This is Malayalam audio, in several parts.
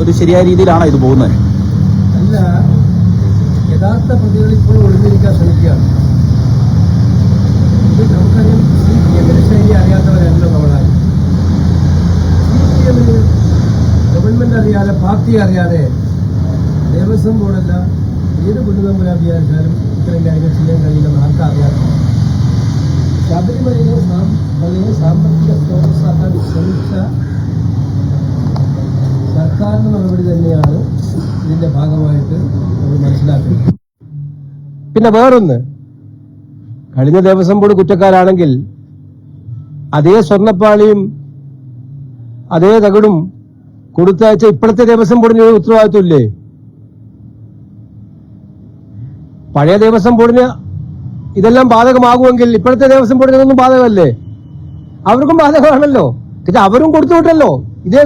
ഒരു ശരിയായ രീതിയിലാണോ ഇത് പോകുന്നത്? അല്ല യഥാർത്ഥ പ്രതികൾ ഇപ്പോഴും ഒളിഞ്ഞിരിക്കാൻ ശ്രമിക്കുകയാണ്. ഇത് അറിയാതെ പാർട്ടി അറിയാതെ ദേവസ്വം ബോർഡല്ല ഏത് കുടുംബം വിചാരിച്ചാലും ഇത്രയും കാര്യങ്ങൾ ചെയ്യാൻ കഴിയില്ലെന്ന് ആർക്കും അറിയാം ശബരിമലയെ സാം- സാമ്പത്തിക സ്രോതസ്സാക്കാൻ ശ്രമിച്ച സർക്കാരിന്റെ നടപടി തന്നെയാണ് ഇതിന്റെ ഭാഗമായിട്ട് നമ്മൾ മനസ്സിലാക്കുന്നത് പിന്നെ വേറൊന്ന് കഴിഞ്ഞ ദേവസ്വം ബോർഡ് കുറ്റക്കാരാണെങ്കിൽ അതേ സ്വർണപ്പാളിയും അതേ തകിടും കൊടുത്തയച്ച ഇപ്പോഴത്തെ ദേവസ്വം ബോർഡിന് ഒരു ഉത്തരവാദിത്വമില്ലേ? പഴയ ദേവസ്വം ബോർഡിന് ഇതെല്ലാം ബാധകമാകുമെങ്കിൽ ഇപ്പോഴത്തെ ദേവസ്വം ബോർഡിന് ബാധകമല്ലേ? അവർക്കും ബാധകമാണല്ലോ. അവരും കൊടുത്തു വിട്ടല്ലോ. ഇതേ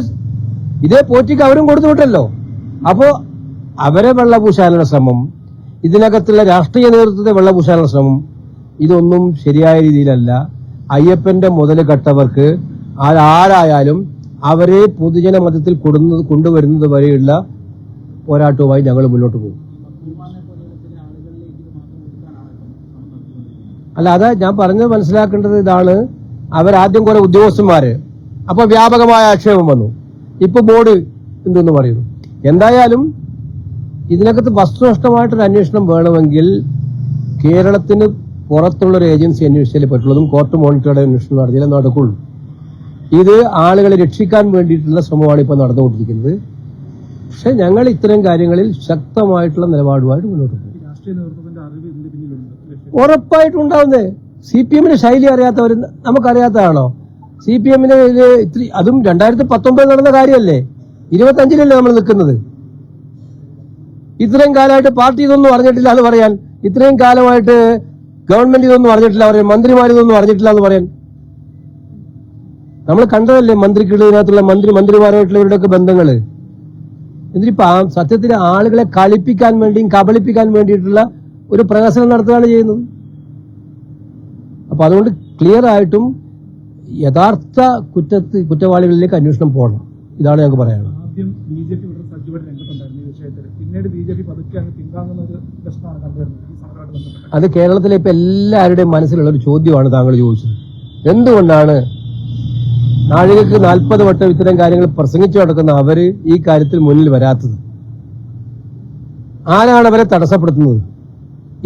ഇതേ പോറ്റിക്ക് അവരും കൊടുത്തു വിട്ടല്ലോ അപ്പോ അവരെ വെള്ളപൂശാനുള്ള ശ്രമം ഇതിനകത്തുള്ള രാഷ്ട്രീയ നേതൃത്വത്തെ വെള്ളപൂശാനുള്ള ശ്രമം ഇതൊന്നും ശരിയായ രീതിയിലല്ല. അയ്യപ്പന്റെ മുതൽ കെട്ടവർക്ക് ആരായാലും അവരെ പൊതുജന മതത്തിൽ കൊടുന്നത് കൊണ്ടുവരുന്നത് വരെയുള്ള പോരാട്ടവുമായി ഞങ്ങൾ മുന്നോട്ട് പോകും. അല്ല അതാ ഞാൻ പറഞ്ഞത് മനസ്സിലാക്കേണ്ടത് ഇതാണ്. അവരാദ്യം കുറെ ഉദ്യോഗസ്ഥന്മാര്. അപ്പൊ വ്യാപകമായ ആക്ഷേപം വന്നു. ഇപ്പൊ ബോർഡ് എന്തെന്ന് പറയുന്നു? എന്തായാലും ഇതിനകത്ത് വസ്തുനിഷ്ഠമായിട്ടൊരു അന്വേഷണം വേണമെങ്കിൽ കേരളത്തിന് പുറത്തുള്ള ഒരു ഏജൻസി അന്വേഷിച്ചാലേ പറ്റുള്ളതും കോർട്ട് മോണിറ്ററുടെ അന്വേഷണം നടത്തിയാലേ നടക്കുള്ളൂ. ഇത് ആളുകളെ രക്ഷിക്കാൻ വേണ്ടിയിട്ടുള്ള ശ്രമമാണ് ഇപ്പോൾ നടന്നുകൊണ്ടിരിക്കുന്നത്. പക്ഷെ ഞങ്ങൾ ഇത്തരം കാര്യങ്ങളിൽ ശക്തമായിട്ടുള്ള നിലപാടുമായിട്ട് മുന്നോട്ട് പോകും. ഉറപ്പായിട്ടുണ്ടാവുന്നേ സി പി എമ്മിന്റെ ശൈലി അറിയാത്തവർ നമുക്കറിയാത്തതാണോ? സി പി എമ്മിന് ഇത്തിരി അതും രണ്ടായിരത്തി പത്തൊമ്പത് നടന്ന കാര്യമല്ലേ? ഇരുപത്തി അഞ്ചിലല്ലേ നമ്മൾ നിൽക്കുന്നത്? ഇത്രയും കാലമായിട്ട് പാർട്ടി ഇതൊന്നും അറിഞ്ഞിട്ടില്ല എന്ന് പറയാൻ ഇത്രയും കാലമായിട്ട് ഗവൺമെന്റ് ഇതൊന്നും അറിഞ്ഞിട്ടില്ല പറയാൻ മന്ത്രിമാർ ഇതൊന്നും അറിഞ്ഞിട്ടില്ല എന്ന് പറയാൻ. നമ്മൾ കണ്ടതല്ലേ മന്ത്രിക്കിടതിനകത്തുള്ള മന്ത്രി മന്ത്രിമാരായിട്ടുള്ളവരുടെയൊക്കെ ബന്ധങ്ങൾ എന്നിട്ടിപ്പോ സത്യത്തിൽ ആളുകളെ കളിപ്പിക്കാൻ വേണ്ടിയും കബളിപ്പിക്കാൻ വേണ്ടിയിട്ടുള്ള ഒരു പ്രഹസനം നടത്തുകയാണ് ചെയ്യുന്നത്. അപ്പൊ അതുകൊണ്ട് ക്ലിയർ ആയിട്ടും യഥാർത്ഥ കുറ്റത്ത് കുറ്റവാളികളിലേക്ക് അന്വേഷണം പോകണം. ഇതാണ് ഞങ്ങൾക്ക് പറയാനുള്ളത്. ആദ്യം ബി ജെ പി വളരെ സജീവമായിട്ട് രംഗത്തുണ്ടായിരുന്നു ഈ വിഷയത്തിൽ. പിന്നീട് ബി ജെ പി പതുക്കെ അങ്ങ് പിന്താങ്ങുന്ന ഒരു പ്രശ്നമാണ് കണ്ടുവരുന്നത് ഈ സമരമായിട്ട് ബന്ധപ്പെട്ട് അത് കേരളത്തിലെ ഇപ്പൊ എല്ലാവരുടെയും മനസ്സിലുള്ള ഒരു ചോദ്യമാണ് താങ്കൾ ചോദിച്ചത്. എന്തുകൊണ്ടാണ് നാഴികക്ക് നാൽപ്പത് വട്ടം ഇത്തരം കാര്യങ്ങൾ പ്രസംഗിച്ചു നടക്കുന്ന അവർ ഈ കാര്യത്തിൽ മുന്നിൽ വരാത്തത്? ആരാണ് അവരെ തടസ്സപ്പെടുത്തുന്നത്?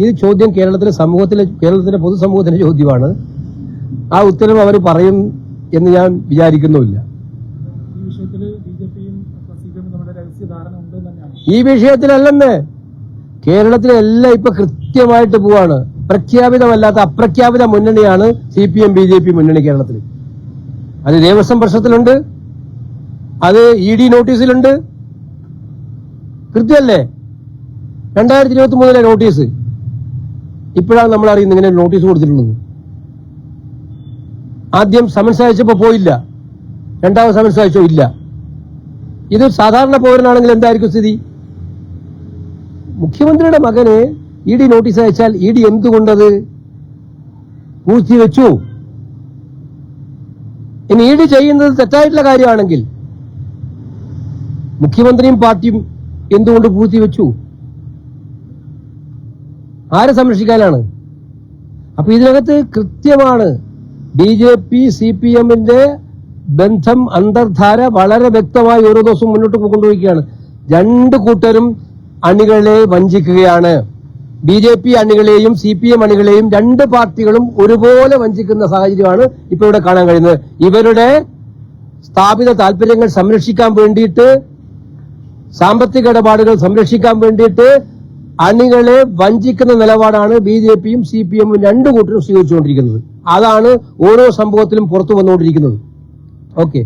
ഈ ചോദ്യം കേരളത്തിലെ സമൂഹത്തിലെ കേരളത്തിലെ പൊതുസമൂഹത്തിന്റെ ചോദ്യമാണ്. ആ ഉത്തരവ് അവർ പറയും എന്ന് ഞാൻ വിചാരിക്കുന്നുമില്ല. ഈ വിഷയത്തിലല്ലെന്ന്. കേരളത്തിലെ എല്ലാം ഇപ്പൊ കൃത്യമായിട്ട് പോവാണ്. പ്രഖ്യാപിതമല്ലാത്ത അപ്രഖ്യാപിത മുന്നണിയാണ് C P M B J P മുന്നണി കേരളത്തിൽ അത് ദേവസ്വം പ്രശ്നത്തിലുണ്ട്. അത് ഇ ഡി നോട്ടീസിലുണ്ട്. കൃത്യമല്ലേ? രണ്ടായിരത്തി ഇരുപത്തി മൂന്നിലെ നോട്ടീസ്. ഇപ്പോഴാണ് നമ്മൾ അറിയുന്നത് ഇങ്ങനെ നോട്ടീസ് കൊടുത്തിട്ടുള്ളത്. ആദ്യം സമൻസ് അയച്ചപ്പോ പോയില്ല. രണ്ടാമത് സമൻസ് അയച്ചോ ഇല്ല. ഇത് സാധാരണ പൗരനാണെങ്കിൽ എന്തായിരിക്കും സ്ഥിതി? മുഖ്യമന്ത്രിയുടെ മകന് ഇ ഡി നോട്ടീസ് അയച്ചാൽ ഇ ഡി എന്തുകൊണ്ടത്? പൂഴ്ത്തിവെച്ചു ഇനി ഇ ഡി ചെയ്യുന്നത് തെറ്റായിട്ടുള്ള കാര്യമാണെങ്കിൽ മുഖ്യമന്ത്രിയും പാർട്ടിയും എന്തുകൊണ്ട് പൂഴ്ത്തിവെച്ചു ആരെ സംരക്ഷിക്കാനാണ്? അപ്പൊ ഇതിനകത്ത് കൃത്യമാണ് B J P C P എമ്മിന്റെ ബന്ധം അന്തർധാര വളരെ വ്യക്തമായി ഓരോ ദിവസവും മുന്നോട്ട് പോകൊണ്ടിരിക്കുകയാണ് രണ്ട് കൂട്ടരും അണികളെ വഞ്ചിക്കുകയാണ്. ബി ജെ പി അണികളെയും സി പി എം അണികളെയും രണ്ട് പാർട്ടികളും ഒരുപോലെ വഞ്ചിക്കുന്ന സാഹചര്യമാണ് ഇപ്പോൾ ഇവിടെ കാണാൻ കഴിയുന്നത്. ഇവരുടെ സ്ഥാപിത താല്പര്യങ്ങൾ സംരക്ഷിക്കാൻ വേണ്ടിയിട്ട് സാമ്പത്തിക ഇടപാടുകൾ സംരക്ഷിക്കാൻ വേണ്ടിയിട്ട് അണികളെ വഞ്ചിക്കുന്ന നിലപാടാണ് ബി ജെ പിയും സി പി എമ്മും രണ്ടു കൂട്ടരും സ്വീകരിച്ചുകൊണ്ടിരിക്കുന്നത്. അതാണ് ഓരോ സംഭവത്തിലും പുറത്തു വന്നുകൊണ്ടിരിക്കുന്നത്. ഓക്കെ